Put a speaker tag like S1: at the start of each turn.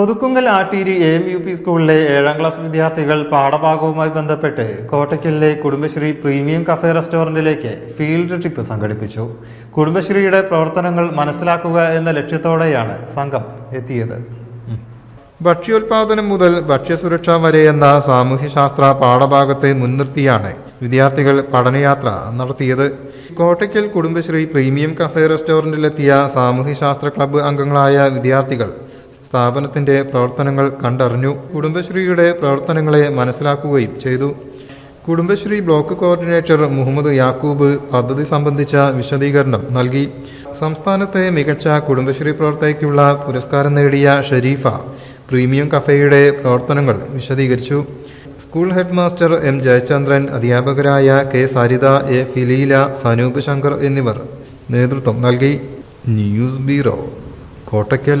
S1: Othukkungal Atteeri A U P സ്കൂളിലെ ഏഴാം class വിദ്യാർത്ഥികൾ പാഠഭാഗവുമായി ബന്ധപ്പെട്ട് കോട്ടയ്ക്കലിലെ കുടുംബശ്രീ പ്രീമിയം കഫേ റെസ്റ്റോറന്റിലേക്ക് ഫീൽഡ് ട്രിപ്പ് സംഘടിപ്പിച്ചു. കുടുംബശ്രീയുടെ പ്രവർത്തനങ്ങൾ മനസ്സിലാക്കുക എന്ന ലക്ഷ്യത്തോടെയാണ് സംഘം എത്തിയത്.
S2: ഭക്ഷ്യോൽപാദനം മുതൽ ഭക്ഷ്യസുരക്ഷ വരെ എന്ന സാമൂഹ്യശാസ്ത്ര പാഠഭാഗത്തെ മുൻനിർത്തിയാണ് വിദ്യാർത്ഥികൾ പഠനയാത്ര നടത്തിയത്. കോട്ടയ്ക്കൽ കുടുംബശ്രീ പ്രീമിയം കഫേ റെസ്റ്റോറന്റിലെത്തിയ സാമൂഹ്യശാസ്ത്ര ക്ലബ്ബ് അംഗങ്ങളായ വിദ്യാർത്ഥികൾ സ്ഥാപനത്തിന്റെ പ്രവർത്തനങ്ങൾ കണ്ടറിഞ്ഞു. കുടുംബശ്രീയുടെ പ്രവർത്തനങ്ങളെ മനസ്സിലാക്കുകയും ചെയ്തു. കുടുംബശ്രീ ബ്ലോക്ക് കോർഡിനേറ്റർ മുഹമ്മദ് യാക്കൂബ് പദ്ധതി സംബന്ധിച്ച വിശദീകരണം നൽകി. സംസ്ഥാനത്തെ മികച്ച കുടുംബശ്രീ പ്രവർത്തകയ്ക്കുള്ള പുരസ്കാരം നേടിയ ഷരീഫ പ്രീമിയം കഫേയുടെ പ്രവർത്തനങ്ങൾ വിശദീകരിച്ചു. School head master M Jayachandran അധ്യാപകരായ കെ സരിത എ ഫിലീല സനൂപ് ശങ്കർ എന്നിവർ നേതൃത്വം നൽകി. News bureau Kottakkal.